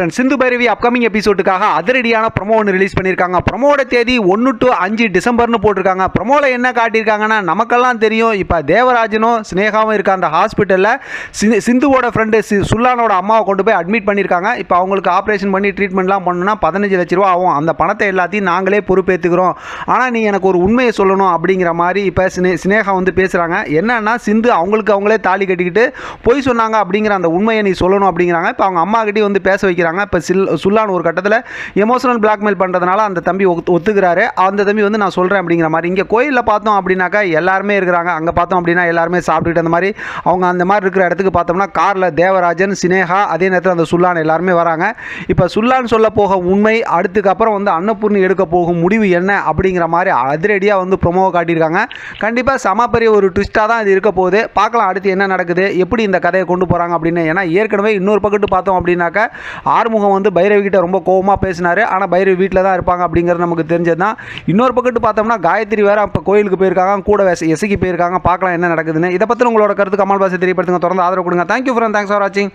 Friends Sindhu Bhairavi upcoming எபிசோடுக்காக அதிரடியான promo ஒன்று ரிலீஸ் பண்ணியிருக்காங்க. ப்ரொமோட தேதி ஒன்று டு அஞ்சு டிசம்பர்னு போட்டிருக்காங்க. ப்ரொமோவில் என்ன காட்டியிருக்காங்கன்னா நமக்கெல்லாம் தெரியும். இப்போ தேவராஜனும் ஸ்னேகாவும் இருக்க அந்த ஹாஸ்பிட்டலில் சிந்துவோட ஃப்ரெண்டு சுல்லானோட அம்மாவை கொண்டு போய் அட்மிட் பண்ணியிருக்காங்க. இப்போ அவங்களுக்கு ஆப்ரேஷன் பண்ணி ட்ரீட்மெண்ட்லாம் பண்ணணும்னா பதினஞ்சு லட்ச ரூபா ஆகும். அந்த பணத்தை எல்லாத்தையும் நாங்களே பொறுப்பேற்றுக்கிறோம் ஆனால் நீ எனக்கு ஒரு உண்மையை சொல்லணும் அப்படிங்கிற மாதிரி இப்போ ஸ்னே ஸ்னேகா வந்து பேசுகிறாங்க என்னன்னா சிந்து அவங்களுக்கு அவங்களே தாலி கட்டிக்கிட்டு பொய் சொன்னாங்க அப்படிங்கிற அந்த உண்மையை நீ சொல்லணும் அப்படிங்கிறாங்க. இப்போ அவங்க அம்மா கிட்டே வந்து பேச வைக்கிறாங்க. இப்போ சில் சுல்லான் ஒரு கட்டத்தில் எமோஷனல் பிளாக்மெயில் பண்ணுறதுனால அந்த தம்பி ஒத்து- ஒத்துக்கிறாரு. அந்த தம்பி வந்து நான் சொல்கிறேன் அப்படிங்கிற மாதிரி. இங்கே கோயிலில் பார்த்தோம் அப்படின்னாக்கா எல்லாருமே இருக்கிறாங்க. அங்கே பார்த்தோம் அப்படின்னா எல்லாருமே சாப்பிட்டுட்டு அந்த மாதிரி அவங்க அந்த மாதிரி இருக்கிற இடத்துக்கு பார்த்தோம்னா காரில் தேவராஜன் சினேகா அதே நேரத்தில் அந்த சுல்லான் எல்லாருமே வராங்க. இப்போ சுல்லான் சொல்ல போக உண்மை அடுத்துக்கப்புறம் வந்து அன்னபூர்ணி எடுக்க போகும் முடிவு என்ன அப்படிங்கிற மாதிரி அதிரடியாக வந்து ப்ரொமோவை காட்டியிருக்காங்க. கண்டிப்பாக சமப்பெரிய பெரிய ஒரு ட்விஸ்ட்டாக தான் இது இருக்க போகுது. பார்க்கலாம் அடுத்து என்ன நடக்குது எப்படி இந்த கதையை கொண்டு போகிறாங்க அப்படின்னு. ஏன்னா ஏற்கனவே இன்னொரு பக்கத்து பார்த்தோம் அப்படின்னாக்கா ஆறுமுகம் வந்து பைரவி கிட்ட ரொம்ப கோவமாக பேசினார். ஆனால் பைரவி வீட்டில் தான் இருப்பாங்க அப்படிங்கிறது நமக்கு தெரிஞ்சது தான் இன்னொரு பக்கத்து பார்த்தோம்னா காயத்ரி வேறு அப்போ கோயிலுக்கு போயிருக்காங்க கூட எச- எசைக்கு போயிருக்காங்க பார்க்கலாம் என்ன நடக்குதுன்னு. இதை பற்றி உங்களோட கருத்து கமல் பாசி தெரியப்படுத்துங்க. தொடர்ந்து ஆதரவு கொடுங்க. தேங்க்யூ ஃப்ரெண்ட் தேங்க்ஸ் ஃபார் வாட்சிங்